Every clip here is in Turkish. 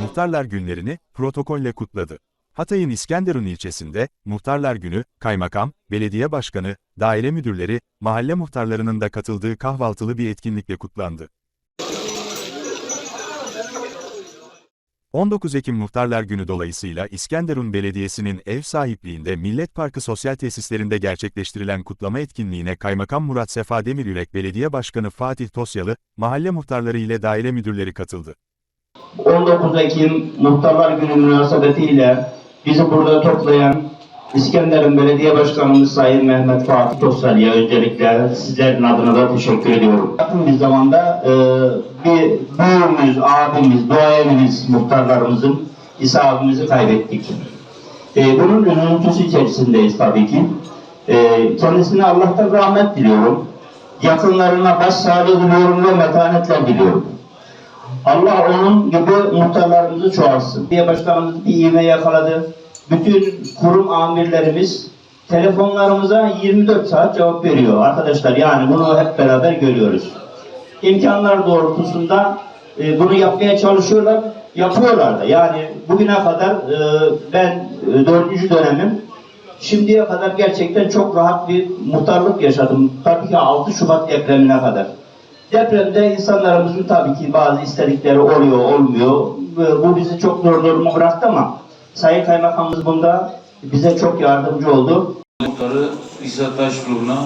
Muhtarlar günlerini protokolle kutladı. Hatay'ın İskenderun ilçesinde Muhtarlar Günü, kaymakam, belediye başkanı, daire müdürleri, mahalle muhtarlarının da katıldığı kahvaltılı bir etkinlikle kutlandı. 19 Ekim Muhtarlar Günü dolayısıyla İskenderun Belediyesi'nin ev sahipliğinde Millet Parkı sosyal tesislerinde gerçekleştirilen kutlama etkinliğine Kaymakam Murat Sefa Demiryürek Belediye Başkanı Fatih Tosyalı, mahalle muhtarları ile daire müdürleri katıldı. 19 Ekim Muhtarlar Günü münasebetiyle bizi burada toplayan İskenderun Belediye Başkanımız Sayın Mehmet Fatih Tosyalı'ya öncelikle sizlerin adına da teşekkür ediyorum. Yakın bir zamanda e, bir büyüğümüz, abimiz, duayenimiz muhtarlarımızın İsa abimizi kaybettik. E, bunun üzüntüsü içerisindeyiz tabii ki. E, kendisine Allah'tan rahmet diliyorum. Yakınlarına başsağlığı diliyorum ve metanetler diliyorum. Allah onun gibi muhtarlarımızı çoğalsın. Diye başkanımız bir ivme yakaladı. Bütün kurum amirlerimiz telefonlarımıza 24 saat cevap veriyor arkadaşlar. Yani bunu hep beraber görüyoruz. İmkanlar doğrultusunda e, bunu yapmaya çalışıyorlar, yapıyorlar da. Yani bugüne kadar e, ben e, dördüncü dönemim. Şimdiye kadar gerçekten çok rahat bir muhtarlık yaşadım. Tabii ki 6 Şubat depremine kadar. Depremde insanlarımızın tabii ki bazı istedikleri oluyor, olmuyor. Bu bizi çok zor duruma bıraktı ama Sayın Kaymakamımız bunda bize çok yardımcı oldu. Muhtarı İsa Taşruğu'na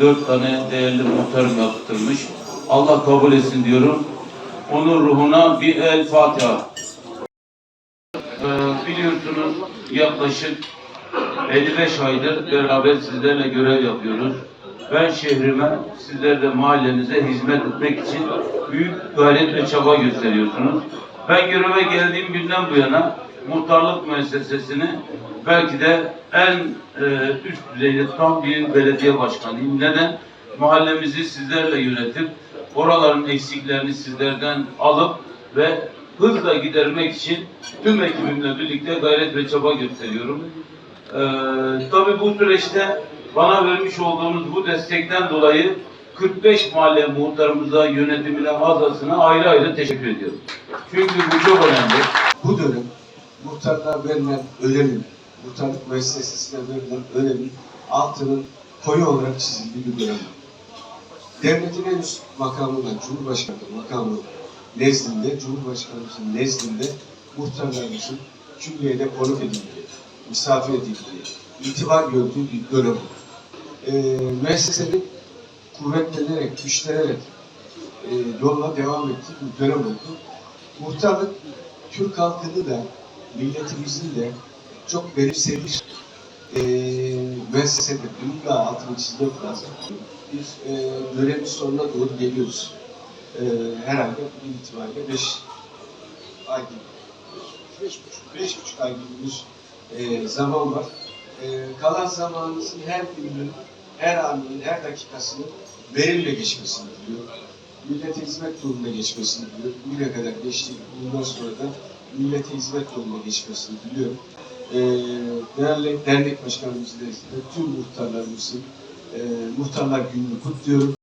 dört tane değerli muhtarım yaptırmış. Allah kabul etsin diyorum. Onun ruhuna bir el Fatiha. Ee, biliyorsunuz yaklaşık 55 aydır beraber sizlerle görev yapıyoruz. Ben şehrime, sizler de mahallenize hizmet etmek için büyük gayret ve çaba gösteriyorsunuz. Ben göreve geldiğim günden bu yana muhtarlık müessesesini belki de en e, üst düzeyde tam bir belediye başkanıyım. Neden? Mahallemizi sizlerle yönetip oraların eksiklerini sizlerden alıp ve hızla gidermek için tüm ekibimle birlikte gayret ve çaba gösteriyorum. Ee, tabii bu süreçte bana vermiş olduğunuz bu destekten dolayı 45 mahalle muhtarımıza, yönetimine, hazasına ayrı ayrı teşekkür ediyorum. Çünkü bu çok önemli. bu dönem muhtarlığa verilen önemin, muhtarlık müessesesine verilen önemin altının koyu olarak çizildiği bir dönem. Devletin en üst makamında, Cumhurbaşkanı makamı nezdinde, Cumhurbaşkanımızın nezdinde muhtarlarımızın cümleyle konuk edildiği, misafir edildiği, itibar gördüğü bir dönem. Ee, müessesenin kuvvetlenerek, güçlenerek e, yoluna devam ettiği bir dönem oldu. Muhtarlık Türk halkını da, milletimizin de çok benimsediği e, müessesedir. Bunun da altını çizmek lazım. Bir e, dönemin sonuna doğru geliyoruz. E, herhalde bugün itibariyle beş ay gibi, beş buçuk, beş buçuk ay gibi bir e, zaman var. E, kalan zamanınızın her gününün, her anının, her dakikasının verimle geçmesini diliyorum millete hizmet yolunda geçmesini diliyorum. Bugüne kadar geçti. Bundan sonra da millete hizmet yolunda geçmesini diliyorum. Ee, değerli dernek başkanımızın nezdinde tüm muhtarlarımızın e, muhtarlar gününü kutluyorum.